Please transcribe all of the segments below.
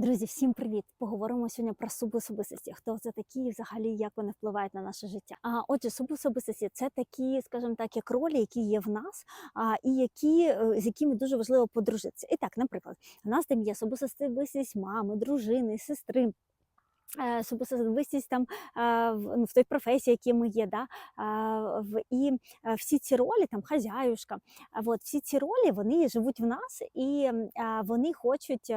Друзі, всім привіт! Поговоримо сьогодні про субособистості. Хто це такі, і взагалі як вони впливають на наше життя? А отже, субособистості це такі, скажімо так, як ролі, які є в нас, а і які е, з якими дуже важливо подружитися. І так, наприклад, у нас там є субособистість мами, дружини, сестри. Е, Субособистість там е, в, ну, в той професії, які ми є, да? в, і е, всі ці ролі, там хазяюшка, от всі ці ролі вони живуть в нас, і вони хочуть,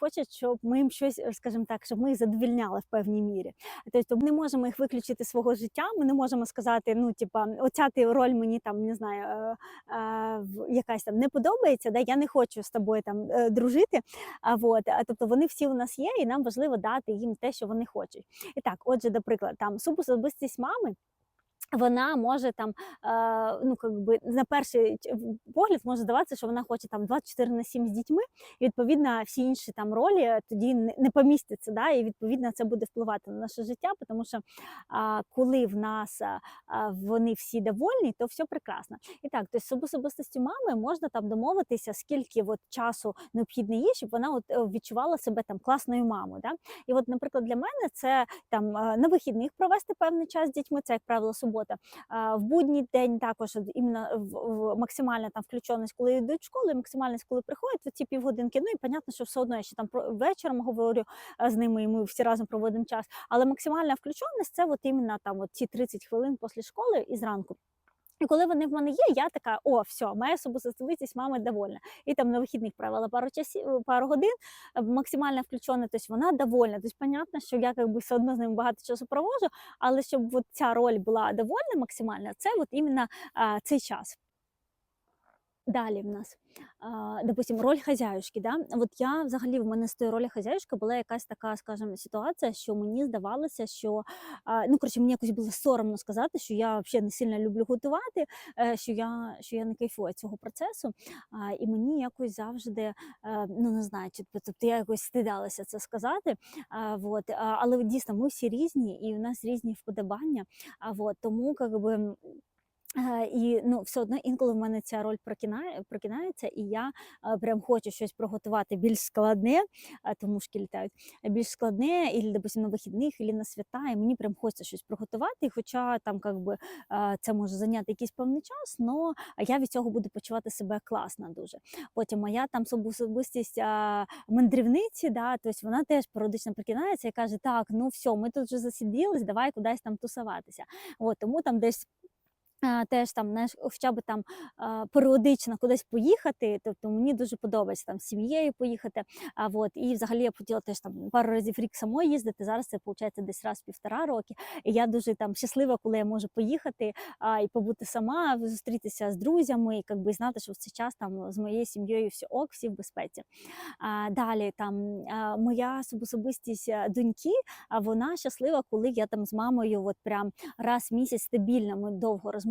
хочуть, щоб ми їм щось, е, скажімо так, щоб ми їх задовільняли в певній мірі. Тобто ми не можемо їх виключити з свого життя. Ми не можемо сказати, ну типа, оця ти роль мені там не знаю, е, е, якась там не подобається, да? я не хочу з тобою там е, дружити. А вот, тобто вони всі у нас є, і нам важливо дати їм те, що вони хочуть. І так, отже, наприклад, там субособистість мами. Вона може там, е, ну как би на перший погляд може здаватися, що вона хоче там 24 на 7 з дітьми, і відповідно всі інші там ролі тоді не, помістяться. Да? І відповідно це буде впливати на наше життя, тому що коли в нас а, вони всі довольні, то все прекрасно. І так, то з особистості мами можна там домовитися, скільки от часу необхідно їй, щоб вона от е, відчувала себе там класною мамою. Да? І от, наприклад, для мене це там е, на вихідних провести певний час з дітьми, це як правило субота. А, В будній день також іменно в, максимальна там включеність, коли йдуть в школу, і максимальність, коли приходять, то ці півгодинки. Ну і понятно, що все одно я ще там вечором говорю е, з ними, і ми всі разом проводимо час. Але максимальна включеність це от іменно там от ці 30 хвилин після школи і зранку. І коли вони в мене є, я така: о, все, моя собосистовитість, мами довольна. І там на вихідних провела пару часів, пару годин, е, максимально включена, тобто вона довольна. Тобто, понятно, що я якби все одно з ним багато часу провожу, але щоб от ця роль була довольна максимально, це от іменно а, цей час. Далі в нас, а, допустим, роль хазяюшки. Да? От я взагалі в мене з тої ролі хазяюшки була якась така, скажімо, ситуація, що мені здавалося, що ну коротше, мені якось було соромно сказати, що я взагалі не сильно люблю готувати, е, що я що я не кайфую цього процесу. І мені якось завжди, е, ну не знаю, тобто я якось стидалася це сказати. А, але дійсно ми всі різні, і у нас різні вподобання. А вот, тому как би. Е, І ну, все одно інколи в мене ця роль прокинає, прокинається, і я е, прям хочу щось приготувати більш складне, а, тому мушки літають, е, більш складне, і, допустим, на вихідних, і на свята, і мені прям хочеться щось приготувати. Хоча там как би, е, це може зайняти якийсь певний час, але я від цього буду почувати себе класно дуже. Потім моя там особистість мандрівниці, да, тобто вона теж періодично прикинається і каже: так, ну все, ми тут вже засиділись, давай кудись там тусуватися. От, тому там десь. Теж там знаєш, хоча б там періодично кудись поїхати, тобто мені дуже подобається там з сім'єю поїхати. А от і взагалі я хотіла теж там пару разів рік самою їздити. Зараз це виходить десь раз в півтора роки. І я дуже там щаслива, коли я можу поїхати а, і побути сама, зустрітися з друзями, і якби знати, що в цей час там з моєю сім'єю все ок, всі в безпеці. А, далі там а, моя особистість доньки, а вона щаслива, коли я там з мамою, от прям раз в місяць стабільно ми довго розмовляємо.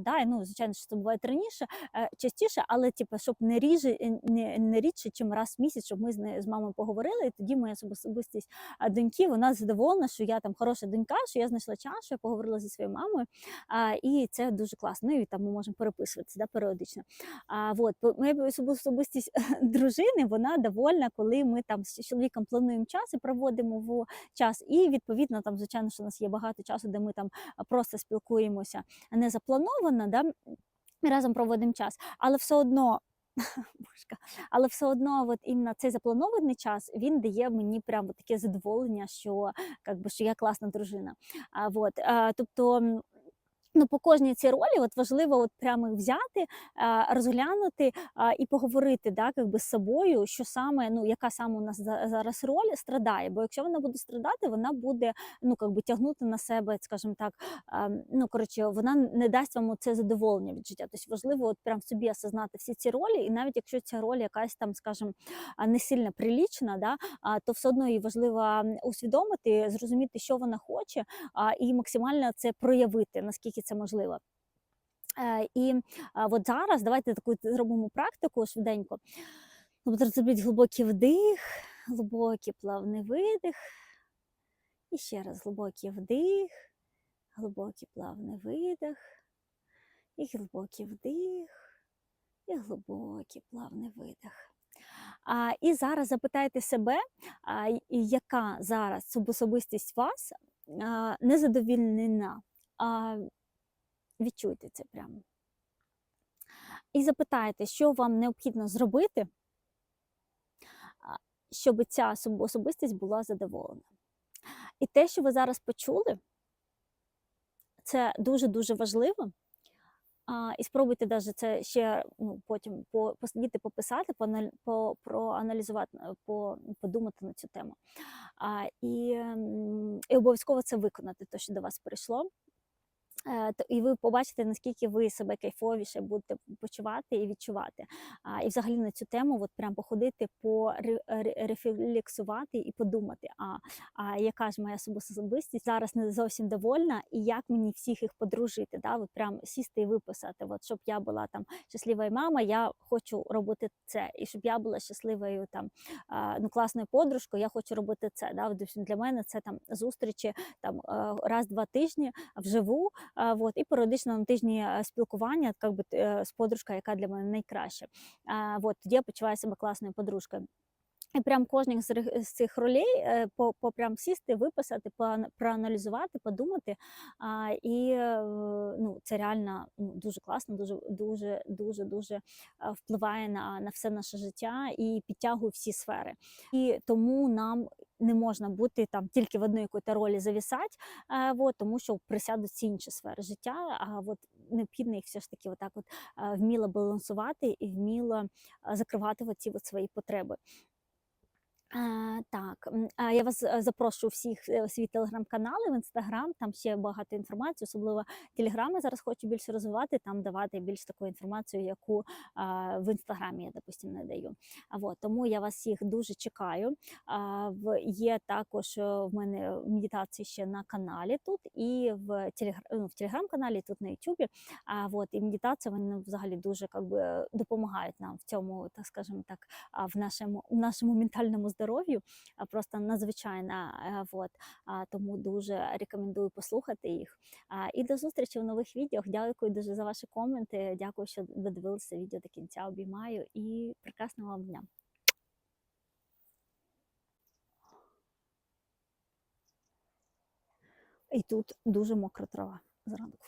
Да? Ну, звичайно, що це буває раніше, е, частіше, але типу, щоб не ріже, е, не, не рідше, чим раз в місяць, щоб ми з, з мамою поговорили. І тоді моя особистість доньки, вона задоволена, що я там хороша донька, що я знайшла час, що я поговорила зі своєю мамою. А, і це дуже класно. Ну і там ми можемо переписуватися да, періодично. А, вот, моя особистість дружини, вона довольна, коли ми там з чоловіком плануємо час і проводимо в час. І відповідно, там, звичайно, що у нас є багато часу, де ми там просто спілкуємося не заплановано, да, ми разом проводимо час, але все одно. Але все одно, от іменно цей запланований час він дає мені прямо таке задоволення, що, как би, що я класна дружина. А, вот, а, тобто, ну, по кожній цій ролі от важливо от прямо взяти, розглянути і поговорити да, как би, з собою, що саме, ну, яка саме у нас зараз роль страдає. Бо якщо вона буде страдати, вона буде ну, как би, тягнути на себе, скажімо так, ну, коротше, вона не дасть вам це задоволення від життя. Тобто важливо от прям собі осознати всі ці ролі, і навіть якщо ця роль якась там, скажімо, не сильно прилічна, да, то все одно її важливо усвідомити, зрозуміти, що вона хоче, і максимально це проявити, наскільки це можливо. Е, І от зараз давайте таку зробимо практику швиденько. От Зробіть глибокий вдих, глибокий плавний видих. І ще раз глибокий вдих, глибокий плавний видих, і глибокий вдих, і глибокий плавний видих. А, і зараз запитайте себе, а, яка зараз особистість вас а, незадовільнена. А, відчуйте це прямо. І запитайте, що вам необхідно зробити, щоб ця особистість була задоволена. І те, що ви зараз почули, це дуже-дуже важливо. І спробуйте даже це ще ну, потім по, посидіти, пописати, по, проаналізувати, по, подумати на цю тему. І, і обов'язково це виконати, те, що до вас прийшло. Е, то- І ви побачите, наскільки ви себе кайфовіше будете почувати і відчувати. І взагалі на цю тему от прям походити, порефлексувати і подумати, а, а яка ж моя особистість зараз не зовсім довольна, і як мені всіх їх подружити. Да? От прям сісти і виписати, от, щоб я була там щаслива мама, я хочу робити це. І щоб я була щасливою там ну, класною подружкою, я хочу робити це. Да? Для мене це там зустрічі там е, раз-два тижні вживу. Вот, і періодично на тижні спілкування как би, з подружкою, яка для мене найкраща. Вот, тоді я почуваю себе класною подружкою. І прям кожних з, цих ролей е, по, по прям сісти, виписати, проаналізувати, подумати. А, і е, ну, це реально ну, дуже класно, дуже дуже дуже дуже е, впливає на, на все наше життя і підтягує всі сфери. І тому нам не можна бути там тільки в одній якоїсь ролі завісати, вот, тому що присядуть всі інші сфери життя. А от необхідно їх все ж таки отак от вміло балансувати і вміло закривати оці от свої потреби. Е, Так, я вас е, запрошую всіх е, у свій телеграм-канал в інстаграм. Там ще багато інформації, особливо телеграм я зараз хочу більше розвивати, там давати більш таку інформацію, яку в інстаграмі я, допустим, не даю. А вот, тому я вас всіх дуже чекаю. Є також е, в мене медитації ще на каналі тут, і в, телегр... ну, в телеграм-каналі, тут на Ютубі. А, вот, і медитація вони взагалі дуже как би, допомагають нам в цьому, так скажемо так, в нашому, в нашому ментальному здоров'ю, а, просто надзвичайна. Вот. Тому дуже рекомендую послухати їх. І до зустрічі в нових відео. Дякую дуже за ваші коменти. Дякую, що ви дивилися відео до кінця. Обіймаю і прекрасного вам дня. І тут дуже мокра трава зранку.